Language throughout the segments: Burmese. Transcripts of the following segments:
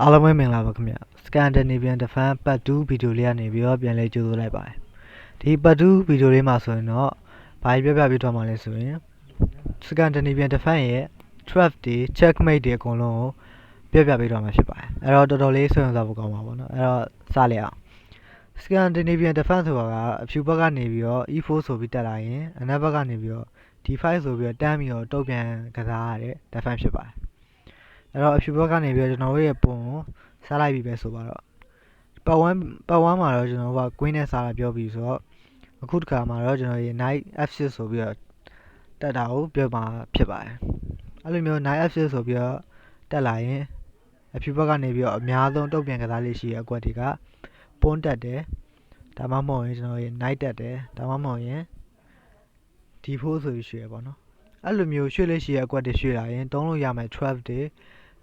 အားလုံးပဲမင်္ဂလာပါခင်ဗျ Scandinavian Defense Part 2ဗီဒီယိုလေးကနေပြီးတော့ပြန်လဲကြိုဆိုလိုက်ပါတယ်ဒီ Part 2ဗီဒီယိုလေးမှာဆိုရင်တော့ဘာကြီးပြပြပြသွားမှာလဲဆိုရင် Scandinavian Defense ရဲ့ trap တွေ checkmate တွေအကုန်လုံးကိုပြပြပေးသွားမှာဖြစ်ပါတယ်အဲ့တော့တော်တော်လေးဆွေးနွေးစားဖို့ကောင်းပါပါတော့အဲ့တော့စလိုက်အောင် Scandinavian Defense ဆိုတာကအဖြူဘက်ကနေပြီးတော့ E4 ဆိုပြီးတက်လာရင်အနောက်ဘက်ကနေပြီးတော့ D5 ဆိုပြီးတော့တန်းပြီးတော့တုတ်ပြန်ကစားရတဲ့ defense ဖြစ်ပါတယ် အဲ့တော့အဖြူဘက်ကနေပြီးတော့ကျွန်တော်တို့ရဲ့ပုံကိုစားလိုက်ပြီပဲဆိုပါတော့ပတ်ဝန်းပတ်ဝန်းမှာတော့ကျွန်တော်တို့က queen နဲ့စားတာပြောပြီးဆိုတော့အခုတစ်ခါမှာတော့ကျွန်တော်ရဲ့ knight f6 ဆိုပြီးတော့တက်တာကိုပြောမှာဖြစ်ပါတယ်အဲ့လိုမျိုး knight f6 ဆိုပြီးတော့တက်လာရင်အဖြူဘက်ကနေပြီးတော့အများဆုံးတုတ်ပြန်ကစားလေးရှိတဲ့အကွက်တွေကပွန်းတက်တယ်ဒါမှမဟုတ်ရင်ကျွန်တော်ရဲ့ knight တက်တယ်ဒါမှမဟုတ်ရင် d4 ဆိုပြီးရွှေရပေါ့နော်အဲ့လိုမျိုးရွှေလေးရှိတဲ့အကွက်တွေရွှေလာရင်တုံးလို့ရမယ်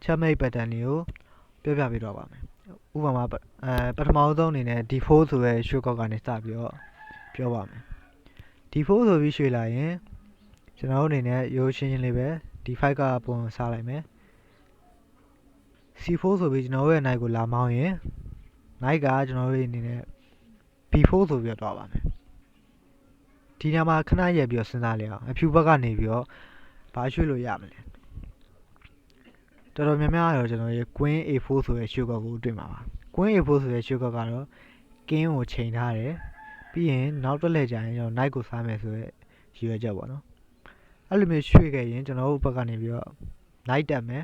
trap တွေ checkmate pattern တွေကိုပြောပြပေးတော့ပါမယ်ဥပမာပအဲပထမဆုံးအနေနဲ့ d4 ဆိုရဲရွှေကောက်ကနေစပြီးတော့ပြောပါမယ် d4 ဆိုပြီးရွှေလာရင်ကျွန်တော်တို့အနေနဲ့ရိုးရှင်းရှင်းလေးပဲ d5 ကပုံစားလိုက်မယ် c4 ဆိုပြီးကျွန်တော်တို့ရဲ့ knight ကိုလာမောင်းရင် knight ကကျွန်တော်တို့ရဲ့အနေနဲ့ b4 ဆိုပြီးတော့တွားပါမယ်ဒီညမှာခဏရက်ပြီးတော့စဉ်းစားလေအောင်အဖြူဘက်ကနေပြီးတော့ဘာရွှေ့လို့ရမလဲ တော်တော်များများကတော့ကျွန်တော်ရဲ့ queen a4 ဆိုတဲ့ရွှေကောက်ကိုတွေ့မှာပါ queen a4 ဆိုတဲ့ရွှေကောက်ကတော့ king ကိုချိန်ထားတယ်ပြီးရင်နောက်တစ်လှည့်ကျရင်ကျွန်တော် knight ကိုစားမယ်ဆိုတဲ့ရည်ရွယ်ချက်ပေါ့နော်အဲ့လိုမျိုးရွှေ့ခဲ့ရင်ကျွန်တော်တို့ဘက်ကနေပြီးတော့ knight တက်မယ်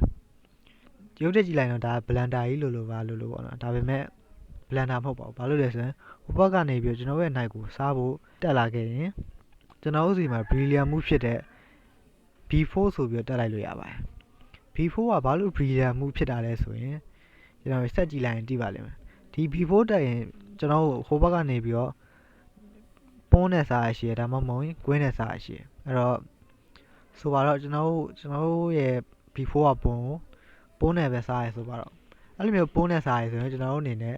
ရုပ်တက်ကြည့်လိုက်တော့ဒါ blender ကြီးလို့လို့ပါလို့လို့ပေါ့နော်ဒါပေမဲ့ blender မဟုတ်ပါဘူးဘာလို့လဲဆိုရင်ဟိုဘက်ကနေပြီးတော့ကျွန်တော်ရဲ့ knight ကိုစားဖို့တက်လာခဲ့ရင်ကျွန်တော်တို့စီမှာ brilliant move ဖြစ်တဲ့ b4 ဆိုပြီးတော့တက်လိုက်လို့ရပါတယ် b4 ကဘာလို့ brilliant move ဖြစ်တာလဲဆိုရင်ကျွန်တော်ဆက်ကြည့်လိုက်ရင်သိပါလိမ့်မယ်ဒီ b4 တက်ရင်ကျွန်တော်တို့ဟိုဘက်ကနေပြီးတော့ပွန်းနဲ့စားရရှိရဒါမှမဟုတ်ရင် queen နဲ့စားရရှိရအဲ့တော့ဆိုပါတော့ကျွန်တော်တို့ကျွန်တော်တို့ရဲ့ b4 ကပွန်းကိုပွန်းနဲ့ပဲစားရဆိုပါတော့အဲ့လိုမျိုးပွန်းနဲ့စားရဆိုရင်ကျွန်တော်တို့အနေနဲ့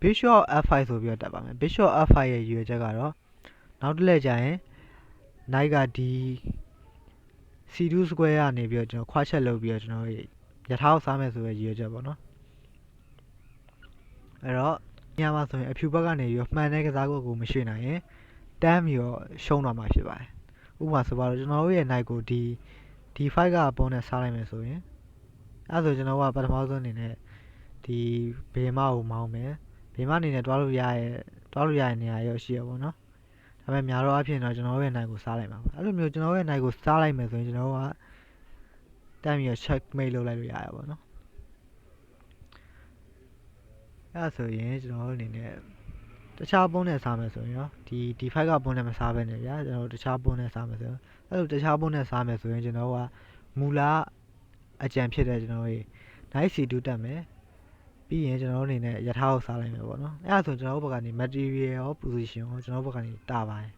bishop f5 ဆိုပြီးတော့တက်ပါမယ် bishop f5 ရဲ့ရည်ရွယ်ချက်ကတော့နောက်တစ်လက်ကျရင် knight ကဒီ c2 square ကနေပြီးတော့ကျွန်တော်ခွာချက်လုပ်ပြီးတော့ကျွန်တော်ရထားကိုစားမယ်ဆိုရည်ရွယ်ချက်ပေါ့နော်အဲ့တော့ညမှာဆိုရင်အဖြူဘက်ကနေပြီးတော့မှန်တဲ့ကစားကွက်ကိုမရွှေ့နိုင်ရင်တန်းပြီးတော့ရှုံးတော့မှာဖြစ်ပါတယ်ဥပမာဆိုပါတော့ကျွန်တော်တို့ရဲ့ knight ကိုဒီ d5 ကအပေါ်နဲ့စားလိုက်မယ်ဆိုရင်အဲ့ဆိုကျွန်တော်ကပထမဆုံးအနေနဲ့ဒီဘေမကိုမောင်းမယ်ဘေမအနေနဲ့တွားလို့ရရဲ့တွားလို့ရတဲ့နေရာရောရှိရပါတော့ ဒါပေမဲ့များတော့အဖြစ်တော့ကျွန်တော်ရဲ့ knight ကိုစားလိုက်မှာပါအဲ့လိုမျိုးကျွန်တော်ရဲ့ knight ကိုစားလိုက်မယ်ဆိုရင်ကျွန်တော်ကတမ်းပြီးတော့ checkmate လုပ်လိုက်လို့ရရပါတော့အဲ့ဒါဆိုရင်ကျွန်တော်တို့အနေနဲ့တခြားပုံးနဲ့စားမယ်ဆိုရင်ရောဒီ D5 ကပုံးနဲ့မစားဘဲနဲ့ဗျာကျွန်တော်တို့တခြားပုံးနဲ့စားမယ်ဆိုရင်အဲ့လိုတခြားပုံးနဲ့စားမယ်ဆိုရင်ကျွန်တော်ကမူလာအကြံဖြစ်တဲ့ကျွန်တော်တို့ knight c2 တက်မယ် ပြီးရင်ကျွန်တော်တို့အနေနဲ့ရထားကိုစားလိုက်မယ်ပေါ့နော်အဲ့ဒါဆိုကျွန်တော်တို့ဘက်ကနေ material ရော position ရောကျွန်တော်တို့ဘက်ကနေတာပါတယ်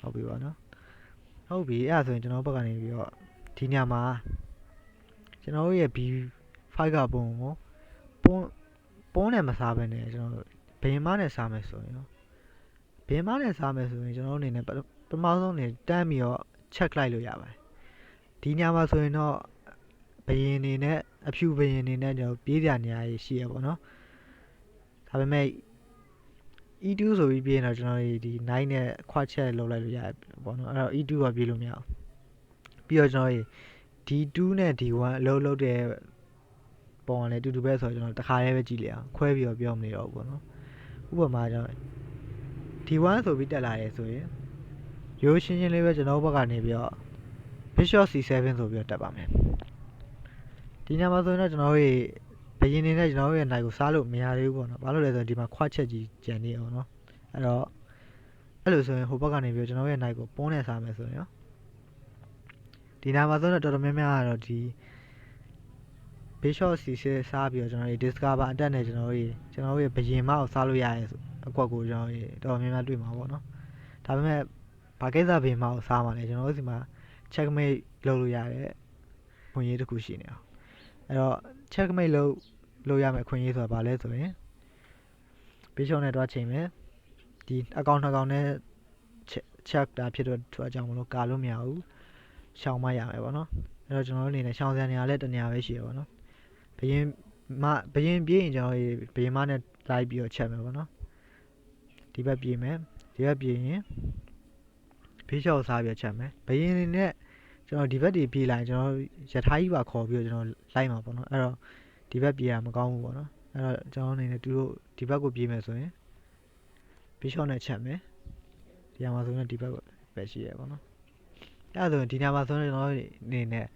ဟုတ်ပြီပေါ့နော်ဟုတ်ပြီအဲ့ဒါဆိုရင်ကျွန်တော်တို့ဘက်ကနေပြီးတော့ဒီညမှာကျွန်တော်တို့ရဲ့ B5 ကပုံကိုပုံပုံးနဲ့မစားဘဲနဲ့ကျွန်တော်တို့ဘင်မနဲ့စားမယ်ဆိုရင်ရောဘင်မနဲ့စားမယ်ဆိုရင်ကျွန်တော်တို့အနေနဲ့ပထမဆုံးအနေတန်းပြီးတော့ check လိုက်လို့ရပါတယ်ဒီညမှာဆိုရင်တော့ ဘယင်နေနဲ့အဖြူဘယင်နေနဲ့ကျွန်တော်ပြေးပြနေရရှိရပေါ့နော်ဒါပေမဲ့ E2 ဆိုပြီးပြေးရင်တော့ကျွန်တော်ဒီ9နဲ့ခွချက်လောက်လိုက်လို့ရတယ်ပေါ့နော်အဲ့တော့ E2 ကပြေးလို့မရဘူးပြီးတော့ကျွန်တော် D2 နဲ့ D1 အလုပ်လုပ်တဲ့ပုံကလည်းအတူတူပဲဆိုတော့ကျွန်တော်တခါတည်းပဲကြည့်လိုက်အောင်ခွဲပြီးတော့ပြောမနေတော့ဘူးပေါ့နော်ဥပမာကျွန်တော် D1 ဆိုပြီးတက်လာရဲဆိုရင်ရိုးရှင်းရှင်းလေးပဲကျွန်တော်ဘက်ကနေပြီးတော့ Bishop C7 ဆိုပြီးတော့တက်ပါမယ် ဒီညမှာဆိုရင်တော့ကျွန်တော်တို့ဘယင်းနေနဲ့ကျွန်တော်တို့ရဲ့နိုင်ကိုစားလို့မရသေးဘူးပေါ့နော်ဘာလို့လဲဆိုတော့ဒီမှာခွချက်ကြီးကြံနေအောင်နော်အဲ့တော့အဲ့လိုဆိုရင်ဟိုဘက်ကနေပြီးတော့ကျွန်တော်တို့ရဲ့နိုင်ကိုပုံးနဲ့စားမယ်ဆိုရင်ရောဒီနာမှာဆိုတော့တော်တော်များများကတော့ဒီ Bishop C6 စားပြီးတော့ကျွန်တော်တို့ Discover အတက်နဲ့ကျွန်တော်တို့ကျွန်တော်တို့ရဲ့ဘယင်မကိုစားလို့ရရဲအကွက်ကိုကျွန်တော်တို့တော်တော်များများတွေ့မှာပေါ့နော်ဒါပေမဲ့ဘာကိစ္စဘယင်မကိုစားမှလဲကျွန်တော်တို့ဒီမှာ checkmate လုပ်လို့ရတဲ့ခွင့်ရေးတစ်ခုရှိနေအောင် အဲ့တော့ checkmate လုပ်လုပ်ရမယ့်ခွင့်ရေးဆိုတာဘာလဲဆိုရင် Bishop နဲ့တွားချိန်မယ်ဒီအကောင့်နှစ်ကောင်နဲ့ check တာဖြစ်တော့သူအကြောင်းမလို့ကာလို့မရဘူးရှောင်မရမယ်ပေါ့နော်အဲ့တော့ကျွန်တော်တို့အနေနဲ့ရှောင်စရာနေရာလဲတနေရာပဲရှိရပါတော့ဘယင်းမဘရင်ပြေးရင်ကျွန်တော်တို့ဘရင်မနဲ့လိုက်ပြီးတော့ချက်မယ်ပေါ့နော်ဒီဘက်ပြေးမယ်ဒီဘက်ပြေးရင်ဖေးချောက်စားပြီးတော့ချက်မယ်ဘရင်နဲ့ ကျွန်တော်ဒီဘက်တွေပြေးလိုက်ကျွန်တော်ရထားကြီးပါခေါ်ပြီးတော့ကျွန်တော်လိုက်မှာပေါ့နော်အဲ့တော့ဒီဘက်ပြေးရမကောင်းဘူးပေါ့နော်အဲ့တော့ကျွန်တော်အနေနဲ့သူတို့ဒီဘက်ကိုပြေးမယ်ဆိုရင်ဖေးချောက်နဲ့ချက်မယ်ဒီမှာဆိုရင်ဒီဘက်ပဲရှိရပေါ့နော်အဲ့ဒါဆိုရင်ဒီညမှာဆိုရင်ကျွန်တော်အနေနဲ့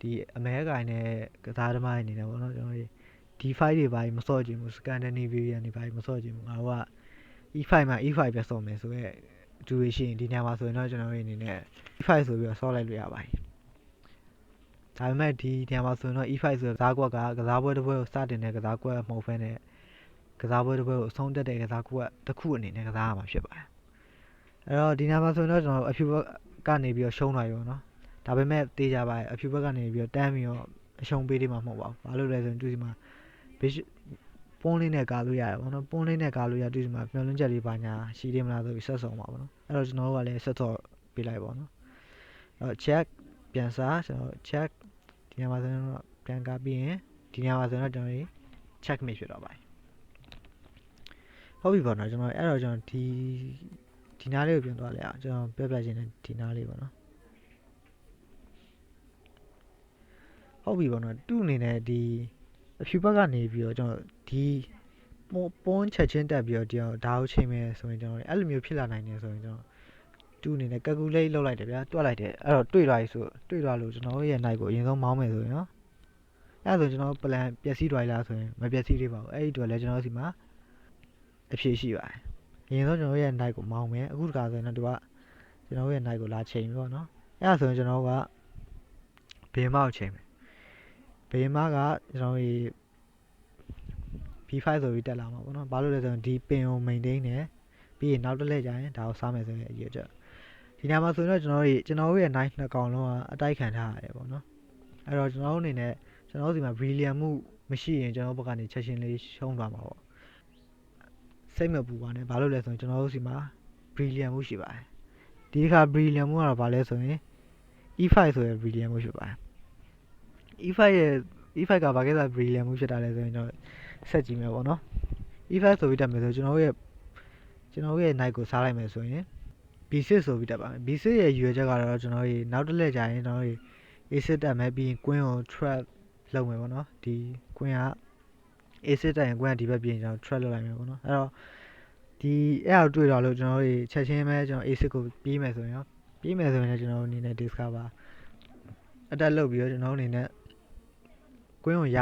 ဒီအမဲကိုင်နဲ့ကစားသမားတွေအနေနဲ့ပေါ့နော်ကျွန်တော် D5 တွေဘာကြီးမစော့ချင်ဘူး Scandinavian တွေဘာကြီးမစော့ချင်ဘူးငါတို့က E5 မှာ E5 ပဲစော့မယ်ဆိုရဲဒူရရှိရင်ဒီညမှာဆိုရင်တော့ကျွန်တော်တို့အနေနဲ့ E5 ဆိုပြီးတော့စော့လိုက်လို့ရပါတယ် ဒါပေမဲ့ဒီညမှာဆိုရင်တော့ E5 ဆိုတဲ့ကစားကွက်ကကစားပွဲတစ်ပွဲကိုစတင်တဲ့ကစားကွက်မဟုတ်ဘဲနဲ့ကစားပွဲတစ်ပွဲကိုအဆုံးတက်တဲ့ကစားကွက်တစ်ခုအနေနဲ့ကစားရမှာဖြစ်ပါတယ်အဲ့တော့ဒီညမှာဆိုရင်တော့ကျွန်တော်အဖြူဘက်ကနေပြီးတော့ရှုံးလာရောနော်ဒါပေမဲ့တေးကြပါတယ်အဖြူဘက်ကနေပြီးတော့တန်းပြီးတော့အရှုံးပေးသေးမှာမဟုတ်ပါဘူးဘာလို့လဲဆိုရင်သူဒီမှာ bishop ပွန်းလေးနဲ့ကာလို့ရတယ်ဗောနော်ပွန်းလေးနဲ့ကာလို့ရသူဒီမှာမျောလင်းချက်လေးပါညာရှိသေးမလားဆိုပြီးဆက်ဆောင်ပါဗောနော်အဲ့တော့ကျွန်တော်တို့ကလည်းဆက်တော့ပေးလိုက်ဗောနော်အဲ့တော့ check ပြန်စားကျွန်တော် check ဒီ ညမှာဆိုရင်တော့ပြန်ကာပြီးရင်ဒီညမှာဆိုရင်တော့ကျွန်တော်တို့ check မိဖြစ်တော့ပါတယ်ဟုတ်ပြီဗောနော်ကျွန်တော်အဲ့တော့ကျွန်တော်ဒီဒီနားလေးကိုပြန်သွားလိုက်အောင်ကျွန်တော်ပြပြချင်းတဲ့ဒီနားလေးဗောနော်ဟုတ်ပြီဗောနော်သူ့အနေနဲ့ဒီအဖြူဘက်ကနေပြီးတော့ကျွန်တော်ဒီပွန်းပွန်းချက်ချင်းတက်ပြီးတော့ဒီအောင်ဒါကိုချိန်မယ်ဆိုရင်ကျွန်တော်အဲ့လိုမျိုးဖြစ်လာနိုင်တယ်ဆိုရင်ကျွန်တော် သူ့အနေနဲ့ calculate လုပ်လိုက်တယ်ဗျာတွက်လိုက်တယ်အဲ့တော့တွေ့သွားပြီဆိုတွေ့သွားလို့ကျွန်တော်ရဲ့ night ကိုအရင်ဆုံးမောင်းမယ်ဆိုရင်နော်အဲ့ဒါဆိုကျွန်တော် plan ပျက်စီးသွားလားဆိုရင်မပျက်စီးသေးပါဘူးအဲ့ဒီတော့လည်းကျွန်တော်စီမှာအဖြေရှိပါတယ်အရင်ဆုံးကျွန်တော်ရဲ့ night ကိုမောင်းမယ်အခုတခါဆိုရင်တော့သူကကျွန်တော်ရဲ့ night ကိုလာချိန်ပြီပေါ့နော်အဲ့ဒါဆိုရင်ကျွန်တော်ကဘေးမောက်ချိန်မယ်ဘေးမကကျွန်တော်ဒီ B5 ဆိုပြီးတက်လာမှာပေါ့နော်ဘာလို့လဲဆိုရင်ဒီပင်ကို maintain တယ်ပြီးရင်နောက်တစ်လက်ကျရင်ဒါကိုစားမယ်ဆိုရင်အရေးချက် ဒီညမှာဆိုရင်တော့ကျွန်တော်တို့ကျွန်တော်တို့ရဲ့ knife နှစ်ကောင်လုံးကအတိုက်ခံထားရတယ်ပေါ့နော်အဲ့တော့ကျွန်တော်တို့အနေနဲ့ကျွန်တော်တို့ဒီမှာ brilliant မှုမရှိရင်ကျွန်တော်တို့ဘက်ကနေချက်ချင်းလေးရှုံးသွားမှာပေါ့စိတ်မပူပါနဲ့ဘာလို့လဲဆိုရင်ကျွန်တော်တို့ဒီမှာ brilliant မှုရှိပါတယ်ဒီခါ brilliant မှုကတော့ဘာလဲဆိုရင် E5 ဆိုရယ် brilliant မှုဖြစ်ပါတယ် E5 ရဲ့ E5 ကဘာကိစ္စ brilliant မှုဖြစ်တာလဲဆိုရင်ကျွန်တော်ဆက်ကြည့်မယ်ပေါ့နော် E5 ဆိုပြီးတက်မယ်ဆိုကျွန်တော်ရဲ့ကျွန်တော်ရဲ့ night ကိုစားလိုက်မယ်ဆိုရင် B6 ဆိုပြီးတက်ပါမယ် B6 ရဲ့ရွယ်ချက်ကတော့ကျွန်တော်ရေနောက်တစ်လက်ကြာရင်ကျွန်တော်ရေ A6 တက်မယ်ပြီးရင် queen ကို trap လုပ်မယ်ပေါ့နော်ဒီ queen က A6 တက်ရင် queen ကဒီဘက်ပြင်ကျွန်တော် trap လုပ်လိုက်မယ်ပေါ့နော်အဲ့တော့ဒီအဲ့ဒါတွေ့တော့လို့ကျွန်တော်ရေချက်ချင်းပဲကျွန်တော် A6 ကိုပြေးမယ်ဆိုရင်ရောပြေးမယ်ဆိုရင်လည်းကျွန်တော်အနေနဲ့ discover အတက်လုပ်ပြီးတော့ကျွန်တော်အနေနဲ့ queen ကိုရ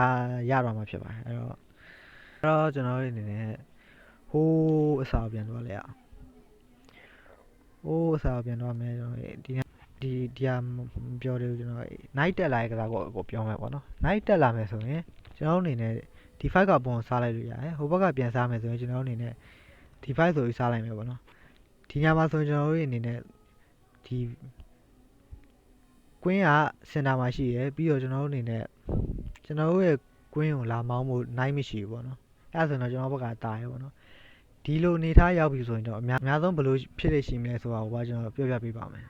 ရတော့မှာဖြစ်ပါတယ်အဲ့တော့အဲ့တော့ကျွန်တော်တို့အနေနဲ့ဟိုးအစာပြန်သွားလိုက်အောင်ဟိုး အစာပြန်သွားမယ်ကျွန်တော်ဒီဒီဒီဟာမပြောသေးဘူးကျွန်တော် night တက်လာတဲ့ကစားကိုကိုပြောမယ်ပေါ့နော် night တက်လာမယ်ဆိုရင်ကျွန်တော်အနေနဲ့ဒီ5ကပုံစားလိုက်လို့ရတယ်ဟိုဘက်ကပြန်စားမယ်ဆိုရင်ကျွန်တော်အနေနဲ့ဒီ5ဆိုပြီးစားလိုက်မယ်ပေါ့နော်ဒီညမှာဆိုရင်ကျွန်တော်တို့အနေနဲ့ဒီကွင်းကစင်တာမှာရှိရယ်ပြီးတော့ကျွန်တော်တို့အနေနဲ့ကျွန်တော်တို့ရဲ့ကွင်းကိုလာမောင်းဖို့နိုင်မရှိဘူးပေါ့နော်အဲ့ဒါဆိုတော့ကျွန်တော်ဘက်ကတာရဲပေါ့နော် ဒီလိုအနေထားရောက်ပြီဆိုရင်တော့အများအများဆုံးဘယ်လိုဖြစ်လေရှိမလဲဆိုတာကိုပါကျွန်တော်ပြောပြပေးပါမယ်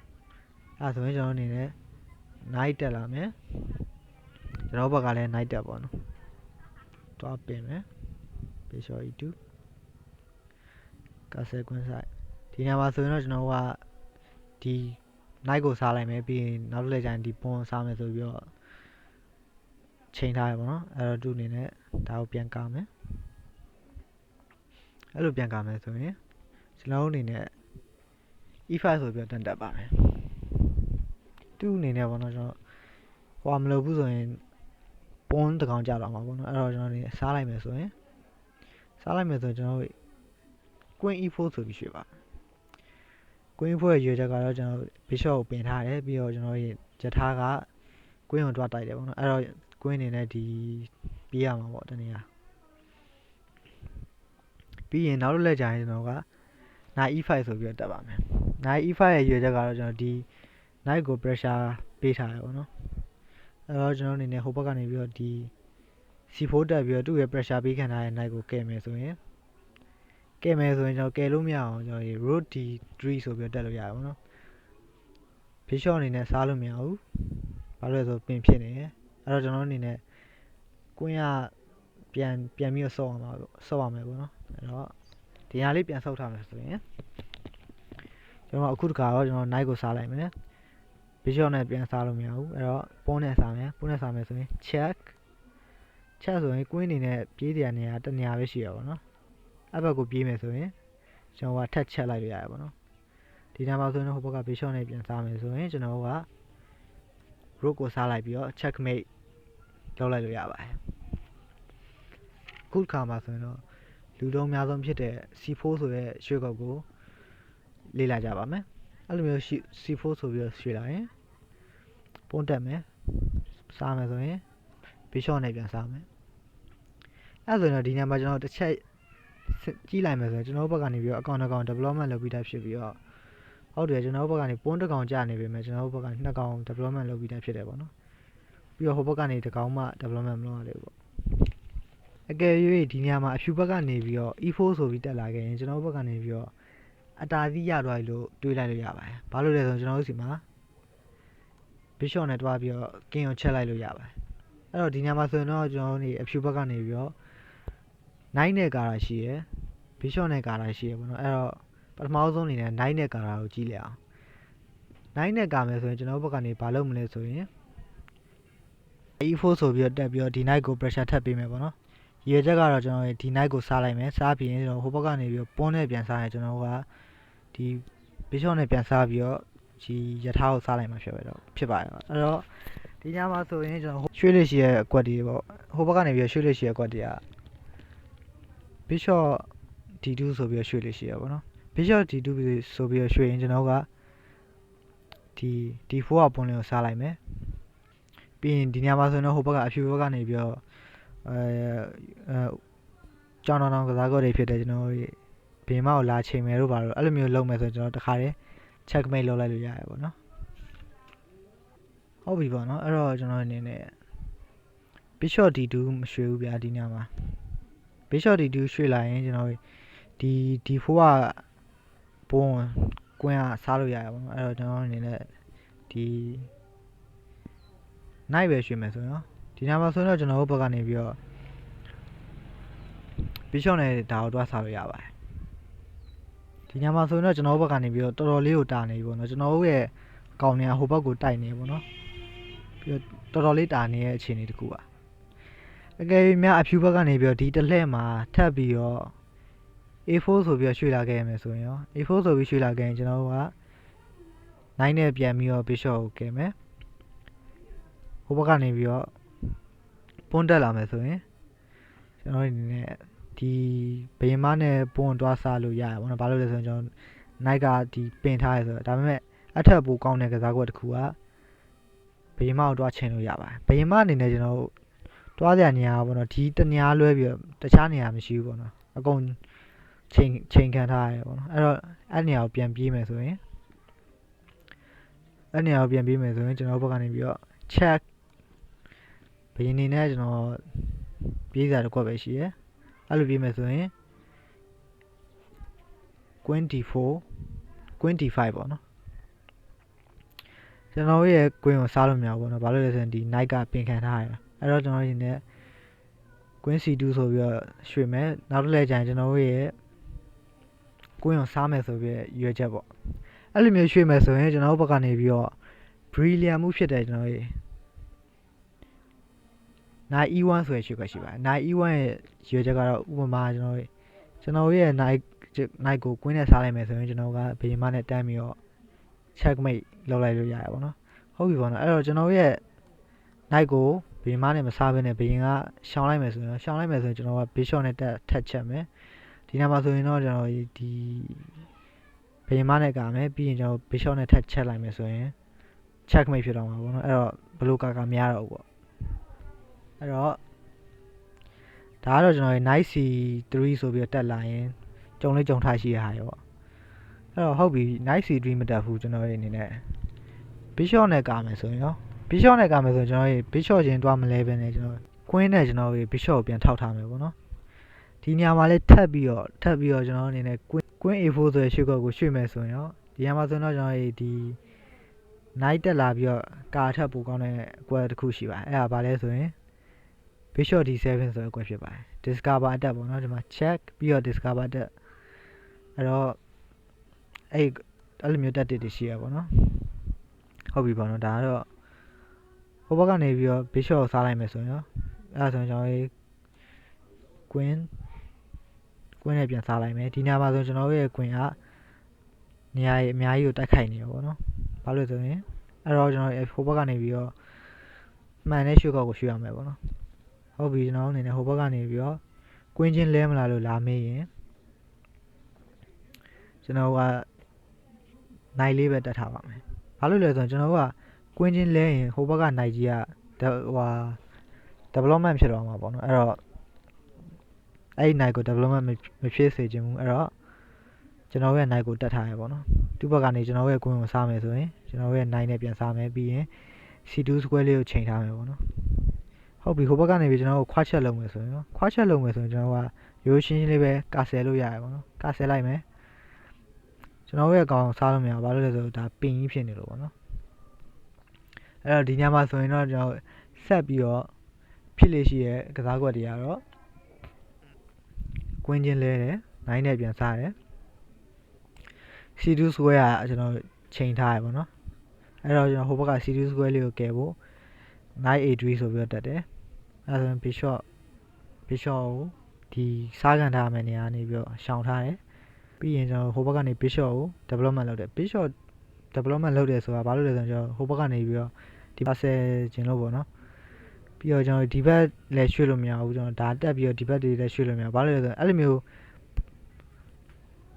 အဲ့ဒါဆိုရင်ကျွန်တော်အနေနဲ့ night တက်လာမယ်ကျွန်တော်ဘက်ကလည်း night တက်ပေါ့နော်တွားပင်မယ် bishop e2 castle queen side ဒီနေရာမှာဆိုရင်တော့ကျွန်တော်ကဒီ night ကိုစားလိုက်မယ်ပြီးရင်နောက်တစ်လက်ကျရင်ဒီ pawn စားမယ်ဆိုပြီးတော့ချိန်ထားရပါတော့အဲ့တော့သူ့အနေနဲ့ဒါကိုပြန်ကာမယ် အဲ့လိုပြန်ကာမယ်ဆိုရင်ကျွန်တော်တို့အနေနဲ့ e5 ဆိုပြီးတော့တက်တက်ပါမယ်သူ့အနေနဲ့ပေါ့နော်ကျွန်တော်ဟိုမလုပ်ဘူးဆိုရင်ပွန်းတကောင်ကြတော့မှာပေါ့နော်အဲ့တော့ကျွန်တော်အနေနဲ့စားလိုက်မယ်ဆိုရင်စားလိုက်မယ်ဆိုရင်ကျွန်တော်တို့ queen e4 ဆိုပြီးရွှေ့ပါ queen e4 ရဲ့ရွေချက်ကတော့ကျွန်တော် bishop ကိုပင်ထားတယ်ပြီးတော့ကျွန်တော်ရဲ့ဂျထားက queen ကိုတွားတိုက်တယ်ပေါ့နော်အဲ့တော့ queen အနေနဲ့ဒီပြေးရမှာပေါ့တနည်းအား ပြီးရင်နောက်တစ်လက်ကျရင်ကျွန်တော်က knight e5 ဆိုပြီးတော့တက်ပါမယ် knight e5 ရဲ့ရွေချက်ကတော့ကျွန်တော်ဒီ knight ကို pressure ပေးထားတယ်ပေါ့နော်အဲ့တော့ကျွန်တော်အနေနဲ့ဟိုဘက်ကနေပြီးတော့ဒီ C4 တက်ပြီးတော့သူ့ရဲ့ pressure ပေးခံထားတဲ့ knight ကိုကဲမယ်ဆိုရင်ကဲမယ်ဆိုရင်ကျွန်တော်ကဲလို့မရအောင်ကျွန်တော်ဒီ road d3 ဆိုပြီးတော့တက်လို့ရတယ်ပေါ့နော် bishop အနေနဲ့စားလို့မရဘူးဘာလို့လဲဆိုပင်ဖြစ်နေတယ်အဲ့တော့ကျွန်တော်အနေနဲ့ကွင်းကပြပြန်ပြန်ပြီးတော့ဆော့အောင်ပါဆော့အောင်မယ်ပေါ့နော် အဲ့တော့ဒီဟာလေးပြန်ဆောက်ထားမယ်ဆိုရင်ကျွန်တော်အခုတခါတော့ကျွန်တော် night ကိုစားလိုက်မယ် bishop နဲ့ပြန်စားလို့မရဘူးအဲ့တော့ pawn နဲ့စားမယ် pawn နဲ့စားမယ်ဆိုရင် check check ဆိုရင် queen အနေနဲ့ပြေးတရားနေရာတစ်နေရာပဲရှိရပါတော့အဲ့ဘက်ကိုပြေးမယ်ဆိုရင်ကျွန်တော်ကထက်ချက်လိုက်လို့ရတယ်ပေါ့နော်ဒီနားမှာဆိုရင်ဟိုဘက်က bishop နဲ့ပြန်စားမယ်ဆိုရင်ကျွန်တော်က rook ကိုစားလိုက်ပြီးတော့ checkmate လုပ်လိုက်လို့ရပါတယ်ခုခါမှာဆိုရင်တော့ လူလုံးအများဆုံးဖြစ်တဲ့ C4 ဆိုတဲ့ရွှေကုတ်ကိုလေ့လာကြပါမယ်အဲ့လိုမျိုးရှိ C4 ဆိုပြီးတော့ရွှေ့လာရင်ပုံတက်မယ်စားမယ်ဆိုရင် bishop နဲ့ပြန်စားမယ်အဲ့ဆိုရင်တော့ဒီနေရာမှာကျွန်တော်တစ်ချက်ကြည့်လိုက်မယ်ဆိုရင်ကျွန်တော်ဘက်ကနေပြီးတော့ account account development လုပ်ပြီးသားဖြစ်ပြီးတော့ဟုတ်တယ်ကျွန်တော်ဘက်ကနေပွန်းတစ်ကောင်ကြာနေပြီမဲ့ကျွန်တော်ဘက်ကနေနှစ်ကောင် development လုပ်ပြီးသားဖြစ်တယ်ပေါ့နော်ပြီးတော့ဟိုဘက်ကနေတစ်ကောင်မှ development မလုပ်ရသေးဘူးပေါ့ အကယ်၍ဒီနေရာမှာအဖြူဘက်ကနေပြီးတော့ E4 ဆိုပြီးတက်လာခဲ့ရင်ကျွန်တော်ဘက်ကနေပြီးတော့အတားသီးရသွားပြီလို့တွေးလိုက်လို့ရပါတယ်ဘာလို့လဲဆိုတော့ကျွန်တော်တို့စီမှာ bishop နဲ့တွားပြီးတော့ king ကိုချက်လိုက်လို့ရပါတယ်အဲ့တော့ဒီနေရာမှာဆိုရင်တော့ကျွန်တော်တို့နေအဖြူဘက်ကနေပြီးတော့9နဲ့ကာတာရှိရယ် bishop နဲ့ကာတာရှိရယ်ပေါ့နော်အဲ့တော့ပထမဆုံးအနေနဲ့9နဲ့ကာတာကိုကြည့်လိုက်အောင်9နဲ့ကာမယ်ဆိုရင်ကျွန်တော်တို့ဘက်ကနေဘာလုပ်မလဲဆိုရင် E4 ဆိုပြီးတော့တက်ပြီးတော့ဒီ night ကို pressure ထပ်ပေးမယ်ပေါ့နော် ရည်ရွယ်ချက်ကတော့ကျွန်တော်ဒီ night ကိုစားလိုက်မယ်စားပြီးရင်ကျွန်တော်ဟိုဘက်ကနေပြီးတော့ပွန်းနဲ့ပြန်စားရင်ကျွန်တော်ကဒီ bishop နဲ့ပြန်စားပြီးတော့ဒီယထာကိုစားလိုက်မှာဖြစ်ပဲတော့ဖြစ်ပါတယ်ပေါ့အဲ့တော့ဒီညမှာဆိုရင်ကျွန်တော်ရွှေ့လို့ရှိရဲ့အကွက်တွေပေါ့ဟိုဘက်ကနေပြီးတော့ရွှေ့လို့ရှိရဲ့အကွက်တွေက bishop d2 ဆိုပြီးတော့ရွှေ့လို့ရှိရပါတော့ bishop d2 ဆိုပြီးတော့ရွှေ့ရင်ကျွန်တော်ကဒီ d4 ကပွန်းလေးကိုစားလိုက်မယ်ပြီးရင်ဒီညမှာဆိုရင်တော့ဟိုဘက်ကအဖြူဘက်ကနေပြီးတော့ အဲအဲကြောင်တောင်တောင်ကစားကော့တွေဖြစ်တယ်ကျွန်တော်ဘင်မကိုလာချိန်မယ်တို့ပါတော့အဲ့လိုမျိုးလုပ်မယ်ဆိုရင်ကျွန်တော်တခါတည်း checkmate လုပ်လိုက်လို့ရတယ်ပေါ့နော်ဟုတ်ပြီပေါ့နော်အဲ့တော့ကျွန်တော်အနေနဲ့ bishop d2 မရွှေ့ဘူးဗျာဒီညမှာ bishop d2 ရွှေ့လာရင်ကျွန်တော်ဒီ d4 ကပုံကွင်းကစားလို့ရတယ်ပေါ့နော်အဲ့တော့ကျွန်တော်အနေနဲ့ဒီ night ပဲရွှေ့မယ်ဆိုရင်နော် ဒီညမှာဆိုရင်တော့ကျွန်တော်တို့ဘက်ကနေပြီးတော့ bishop နဲ့ဒါကိုတွားစားလို့ရပါတယ်ဒီညမှာဆိုရင်တော့ကျွန်တော်တို့ဘက်ကနေပြီးတော့တော်တော်လေးကိုတာနေပြီပေါ့နော်ကျွန်တော်တို့ရဲ့ကောင်နေဟိုဘက်ကိုတိုက်နေပေါ့နော်ပြီးတော့တော်တော်လေးတာနေတဲ့အခြေအနေတခုပါအကယ်၍များအဖြူဘက်ကနေပြီးတော့ဒီတစ်လှည့်မှာထပ်ပြီးတော့ A4 ဆိုပြီးတော့ရွှေ့လာခဲ့ရမယ်ဆိုရင်ရော A4 ဆိုပြီးရွှေ့လာခဲ့ရင်ကျွန်တော်တို့က9နဲ့ပြန်ပြီးတော့ bishop ကိုကဲမယ်ဟိုဘက်ကနေပြီးတော့ ပွန်းတက်လာမယ်ဆိုရင်ကျွန်တော်အနေနဲ့ဒီဘယင်မနဲ့ပွန်းတွားစားလို့ရတယ်ဘောနော်ဘာလို့လဲဆိုရင်ကျွန်တော် night ကဒီပင်ထားရဆိုတော့ဒါပေမဲ့အထက်ပိုကောင်းတဲ့ကစားကွက်တစ်ခုကဘယင်မကိုတွားချိန်လို့ရပါတယ်ဘယင်မအနေနဲ့ကျွန်တော်တို့တွားစရာနေရာပေါ့နော်ဒီတညာလွဲပြီးတော့တခြားနေရာမရှိဘူးပေါ့နော်အကုန်ချိန်ချိန်ခံထားရတယ်ပေါ့နော်အဲ့တော့အဲ့နေရာကိုပြန်ပြေးမယ်ဆိုရင်အဲ့နေရာကိုပြန်ပြေးမယ်ဆိုရင်ကျွန်တော်ဘက်ကနေပြီးတော့ check ဘယ်နေနဲ့ကျွန်တော်ပြေးစရာတစ်ခွက်ပဲရှိရယ်အဲ့လိုပြေးမယ်ဆိုရင် queen d4 queen d5 ပေါ့နော်ကျွန်တော်ရဲ့ queen ကိုစားလို့မရဘူးပေါ့နော်ဘာလို့လဲဆိုရင်ဒီ knight ကပင်ခံထားရတာအဲ့တော့ကျွန်တော်ရင်းနဲ့ queen c2 ဆိုပြီးတော့ရွှေ့မယ်နောက်တစ်လဲကျရင်ကျွန်တော်ရဲ့ကိုင်းအောင်စားမယ်ဆိုပြီးရွေးချက်ပေါ့အဲ့လိုမျိုးရွှေ့မယ်ဆိုရင်ကျွန်တော်တို့ဘက်ကနေပြီးတော့ brilliant မှုဖြစ်တယ်ကျွန်တော်ရေ နိုင် E1 ဆိုရရွှေ့ခွက်ရှိပါတယ်နိုင် E1 ရဲ့ရွေးချက်ကတော့ဥပမာကျွန်တော်ကျွန်တော်ရဲ့နိုင်နိုင်ကိုကွင်းနဲ့စားလိုက်မယ်ဆိုရင်ကျွန်တော်ကဘီမနဲ့တန်းပြီးတော့ checkmate လုပ်လိုက်လို့ရတယ်ပေါ့နော်ဟုတ်ပြီပေါ့နော်အဲ့တော့ကျွန်တော်ရဲ့နိုင်ကိုဘီမနဲ့မစားဘဲနဲ့ဘီရင်ကရှောင်းလိုက်မယ်ဆိုရင်ရှောင်းလိုက်မယ်ဆိုရင်ကျွန်တော်က bishop နဲ့တက်ထက်ချက်မယ်ဒီနားမှာဆိုရင်တော့ကျွန်တော်ဒီဘယင်မနဲ့ကာမယ်ပြီးရင်ကျွန်တော် bishop နဲ့ထပ်ချက်လိုက်မယ်ဆိုရင် checkmate ဖြစ်တော့မှာပေါ့နော်အဲ့တော့ဘလို့ကာကာမရတော့ဘူးပေါ့ အဲ့တော့ဒါကတော့ကျွန်တော် knight c3 ဆိုပြီးတော့တက်လာရင်ကြုံလေးကြုံထားရှိရဟာရောပေါ့အဲ့တော့ဟုတ်ပြီ knight c3 မတက်ဘူးကျွန်တော်ရဲ့အနေနဲ့ bishop နဲ့ကာမယ်ဆိုရင်ရော bishop နဲ့ကာမယ်ဆိုရင်ကျွန်တော်ရဲ့ bishop ချင်းတွားမလဲပဲနဲ့ကျွန်တော် queen နဲ့ကျွန်တော်ရဲ့ bishop ကိုပြန်ထောက်ထားမယ်ပေါ့နော်ဒီညမှာလည်းထပ်ပြီးတော့ထပ်ပြီးတော့ကျွန်တော်အနေနဲ့ queen queen a4 ဆိုတဲ့ရွှေကောက်ကိုရွှေ့မယ်ဆိုရင်ရောဒီညမှာဆိုတော့ကျွန်တော်ဒီ night တက်လာပြီးတော့ကာထပ်ပိုကောင်းတဲ့အကွက်တစ်ခုရှိပါတယ်အဲ့ဒါဘာလဲဆိုရင် bishop d7 ဆိုတဲ့အကွက်ဖြစ်ပါတယ် discover အတက်ပေါ့နော်ဒီမှာ check ပြီးတော့ discover အတက်အဲ့တော့အဲ့အဲ့လိုမျိုးတက်တစ်တွေရှိရပါတော့ဟုတ်ပြီပေါ့နော်ဒါကတော့ဟိုဘက်ကနေပြီးတော့ bishop ကိုစားလိုက်မယ်ဆိုရင်ရောအဲ့ဒါဆိုရင်ကျွန်တော်တို့ queen queen နဲ့ပြန်စားလိုက်မယ်ဒီနေရာမှာဆိုကျွန်တော်တို့ရဲ့ queen ကနေရာကြီးအများကြီးကိုတိုက်ခိုက်နေရောပေါ့နော်ဘာလို့လဲဆိုရင်အဲ့တော့ကျွန်တော်ဟိုဘက်ကနေပြီးတော့မှန်တဲ့ရှုကောက်ကိုရှုရမယ်ပေါ့နော် ဟုတ်ပြီကျွန်တော်အနေနဲ့ဟိုဘက်ကနေပြီးတော့ queen ချင်းလဲမလားလို့လာမေးရင်ကျွန်တော်ကနိုင်လေးပဲတက်ထားပါမယ်ဘာလို့လဲဆိုရင်ကျွန်တော်က queen ချင်းလဲရင်ဟိုဘက်ကနိုင်ကြီးကဟိုဟာ development ဖြစ်သွားမှာပေါ့နော်အဲ့တော့အဲ့ဒီနိုင်ကို development မမဖြစ်စေချင်ဘူးအဲ့တော့ကျွန်တော်ရဲ့နိုင်ကိုတက်ထားရပေါ့နော်သူ့ဘက်ကနေကျွန်တော်ရဲ့ queen ကိုစားမယ်ဆိုရင်ကျွန်တော်ရဲ့နိုင်နဲ့ပြန်စားမယ်ပြီးရင် c2 square လေးကိုချိန်ထားမယ်ပေါ့နော် ဟုတ်ပြီဟိုဘက်ကနေပြီးကျွန်တော်တို့ခွာချက်လုပ်မယ်ဆိုရင်နော်ခွာချက်လုပ်မယ်ဆိုရင်ကျွန်တော်ကရိုးရှင်းရှင်းလေးပဲကာဆယ်လို့ရတယ်ပေါ့နော်ကာဆယ်လိုက်မယ်ကျွန်တော်ရဲ့အကောင်စားလို့မရဘူးဘာလို့လဲဆိုတော့ဒါပင်ကြီးဖြစ်နေလို့ပေါ့နော်အဲ့တော့ဒီညမှာဆိုရင်တော့ကျွန်တော်ဆက်ပြီးတော့ဖြစ်လေရှိရဲ့ကစားကွက်တွေကတော့ကွင်းချင်းလဲတယ်နိုင်နဲ့ပြန်စားတယ် C2 square ကကျွန်တော်ချိန်ထားရပါတော့အဲ့တော့ကျွန်တော်ဟိုဘက်က C2 square လေးကိုကယ်ဖို့ knight a3 ဆိုပြီးတော့တက်တယ် အဲ့ဒါဆိုရင် bishop bishop ကိုဒီစားကန်ထားမယ့်နေရာနေပြီးတော့ရှောင်ထားတယ်ပြီးရင်ကျွန်တော်ဟိုဘက်ကနေ bishop ကို development လုပ်တယ် bishop development လုပ်တယ်ဆိုတာဘာလို့လဲဆိုတော့ကျွန်တော်ဟိုဘက်ကနေပြီးတော့ဒီ parcel ကျင်လို့ပေါ့နော်ပြီးတော့ကျွန်တော်ဒီဘက်လည်းရွှေ့လို့မရဘူးကျွန်တော်ဒါတက်ပြီးတော့ဒီဘက်တွေလည်းရွှေ့လို့မရဘူးဘာလို့လဲဆိုတော့အဲ့လိုမျိုး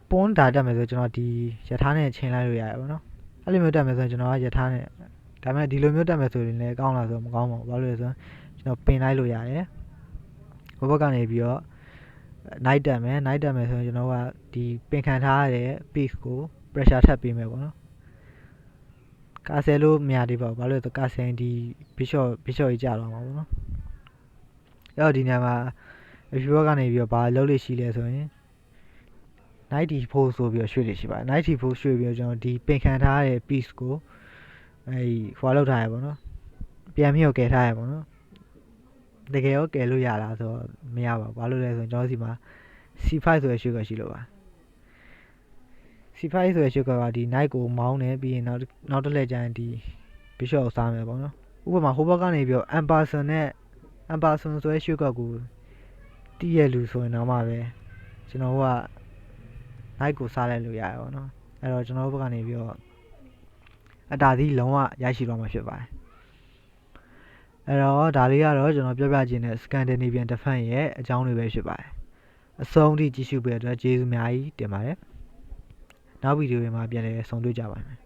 ပွန်းဒါတက်မယ်ဆိုကျွန်တော်ဒီရထားနဲ့ချိန်လိုက်လို့ရတယ်ပေါ့နော်အဲ့လိုမျိုးတက်မယ်ဆိုရင်ကျွန်တော်ကရထားနဲ့ဒါပေမဲ့ဒီလိုမျိုးတက်မယ်ဆိုရင်လည်းကောင်းလားဆိုတော့မကောင်းပါဘူးဘာလို့လဲဆိုတော့ ကျွန်တော်ပင်လိုက်လို့ရတယ်ဟိုဘက်ကနေပြီးတော့ night တက်မယ် night တက်မယ်ဆိုရင်ကျွန်တော်ကဒီပင်ခံထားရတဲ့ piece ကို pressure ထပ်ပေးမယ်ပေါ့နော်ကာဆယ်လို့မရသေးပါဘူးဘာလို့လဲဆိုတော့ကာဆယ်ဒီ bishop bishop ကြီးကြာတော့မှာပေါ့နော်အဲ့တော့ဒီနေရာမှာ viewer ကနေပြီးတော့ဘာလုပ်လို့ရှိလဲဆိုရင်94ဆိုပြီးတော့ရွှေ့လို့ရှိပါတယ်94ရွှေ့ပြီးတော့ကျွန်တော်ဒီပင်ခံထားတဲ့ piece ကိုအဲဒီဟွာလောက်ထားရပါတော့ပြန်ပြီးတော့ကယ်ထားရပါတော့ တကယ်ရောကယ်လို့ရလားဆိုတော့မရပါဘူးဘာလို့လဲဆိုရင်ကျွန်တော်စီမှာ C5 ဆိုတဲ့ရွှေ့ကရှိလို့ပါ C5 ဆိုတဲ့ရွှေ့ကဒီ knight ကိုမောင်းတယ်ပြီးရင်နောက်နောက်တစ်လက်ကျရင်ဒီ bishop ကိုစားမယ်ပေါ့နော်ဥပမာဟိုဘက်ကနေပြီးတော့ ampersand နဲ့ ampersand ဆိုတဲ့ရွှေ့ကကိုတည့်ရလူဆိုရင်တော့မှပဲကျွန်တော်က night ကိုစားလိုက်လို့ရတယ်ပေါ့နော်အဲ့တော့ကျွန်တော်တို့ဘက်ကနေပြီးတော့အတားသီးလုံးဝရရှိတော့မှာဖြစ်ပါတယ် အဲ့တော့ဒါလေးကတော့ကျွန်တော်ပြောပြခြင်းတဲ့ Scandinavian Defense ရဲ့အကြောင်းတွေပဲဖြစ်ပါတယ်အဆုံးထိကြည့်ရှုပေးတဲ့အတွက်ကျေးဇူးအများကြီးတင်ပါတယ်နောက်ဗီဒီယိုတွေမှာပြန်လည်ဆုံတွေ့ကြပါမယ်